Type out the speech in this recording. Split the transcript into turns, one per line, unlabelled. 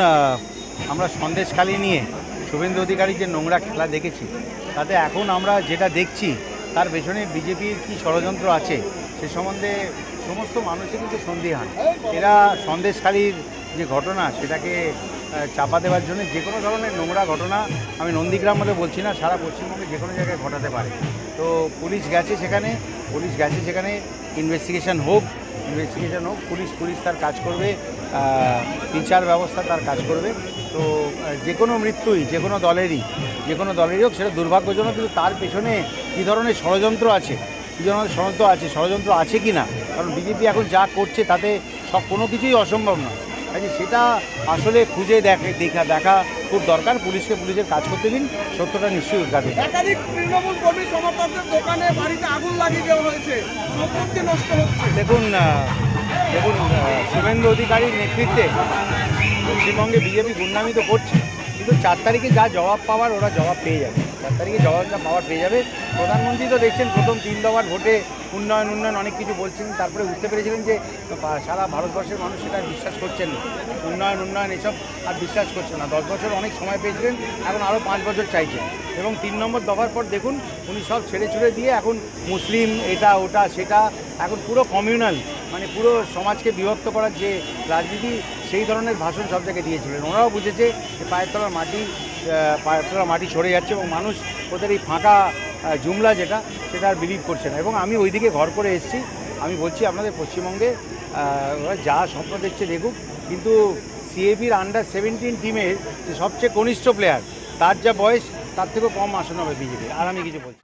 আহ, আমরা সন্দেশখালি নিয়ে শুভেন্দু অধিকারীর যে নোংরা খেলা দেখেছি তাতে এখন আমরা যেটা দেখছি তার পেছনে বিজেপির কি ষড়যন্ত্র আছে সে সম্বন্ধে সমস্ত মানুষই কিন্তু সন্দিহান। এরা সন্দেশখালির যে ঘটনা সেটাকে চাপা দেওয়ার জন্য যে কোনো ধরনের নোংরা ঘটনা আমি নন্দীগ্রাম বলে বলছি না সারা পশ্চিমবঙ্গে যে কোনো জায়গায় ঘটাতে পারে। তো পুলিশ গেছে সেখানে পুলিশ গেছে সেখানে ইনভেস্টিগেশন হোক ইনভেস্টিগেশন হোক, পুলিশ পুলিশ তার কাজ করবে বিচার ব্যবস্থা তার কাজ করবে। তো যে কোনো মৃত্যুই, যে কোনো দলেরই, যে কোনো দলেরই হোক, সেটা দুর্ভাগ্যজনক, কিন্তু তার পেছনে কী ধরনের ষড়যন্ত্র আছে? কী ধরনের ষড়যন্ত্র আছে? ষড়যন্ত্র আছে কি না কারণ বিজেপি এখন যা করছে তাতে সব কোনো কিছুই অসম্ভব নয়। কাজে সেটা আসলে খুঁজে দেখে দেখা দেখা খুব দরকার। পুলিশকে পুলিশের কাজ করতে দিন সত্যটা নিশ্চয়ই উদ্ঘাটন
একাধিক তৃণমূল কর্মী সমর্থকদের দোকানে বাড়িতে আগুন লাগিয়ে দেওয়া হয়েছে। সম্পত্তি নষ্ট হচ্ছে।
দেখুন দেখুন শুভেন্দু অধিকারীর নেতৃত্বে পশ্চিমবঙ্গে বিজেপি গুন্ডামি তো করছে কিন্তু চার তারিখে যা জবাব পাওয়ার ওরা জবাব পেয়ে যাবে। চার তারিখে জবাব যা পাওয়ার পেয়ে যাবে। প্রধানমন্ত্রী তো দেখছেন প্রথম তিন দফার ভোটে উন্নয়ন উন্নয়ন অনেক কিছু বলছেন, তারপরে বুঝতে পেরেছিলেন যে সারা ভারতবর্ষের মানুষ সেটা বিশ্বাস করছেন না। উন্নয়ন উন্নয়ন এসব আর বিশ্বাস করছে না। দশ বছর অনেক সময় পেয়েছিলেন, এখন আরও পাঁচ বছর চাইছেন। এবং তিন নম্বর দফার পর দেখুন, উনি সব ছেড়ে ছুড়ে দিয়ে এখন মুসলিম, এটা, ওটা, সেটা, এখন পুরো কমিউনাল মানে পুরো সমাজকে বিভক্ত করার যে রাজনীতি, সেই ধরনের ভাষণ সব জায়গায় দিয়েছিলেন। ওনারাও বুঝেছে যে পায়ের তলার মাটি পায়ের তলার মাটি সরে যাচ্ছে এবং মানুষ ওদের এই ফাঁকা জুমলা যেটা, সেটা আর বিলিভ করছে না। এবং আমি ওইদিকে ঘর করে এসেছি। আমি বলছি আপনাদের পশ্চিমবঙ্গে যা স্বপ্ন দেখছে দেখুক। কিন্তু সিএবির আন্ডার সেভেন্টিন টিমের যে সবচেয়ে কনিষ্ঠ প্লেয়ার তার যা বয়স, তার থেকেও কম আসন হবে বিজেপি আর আমি কিছু বলছি।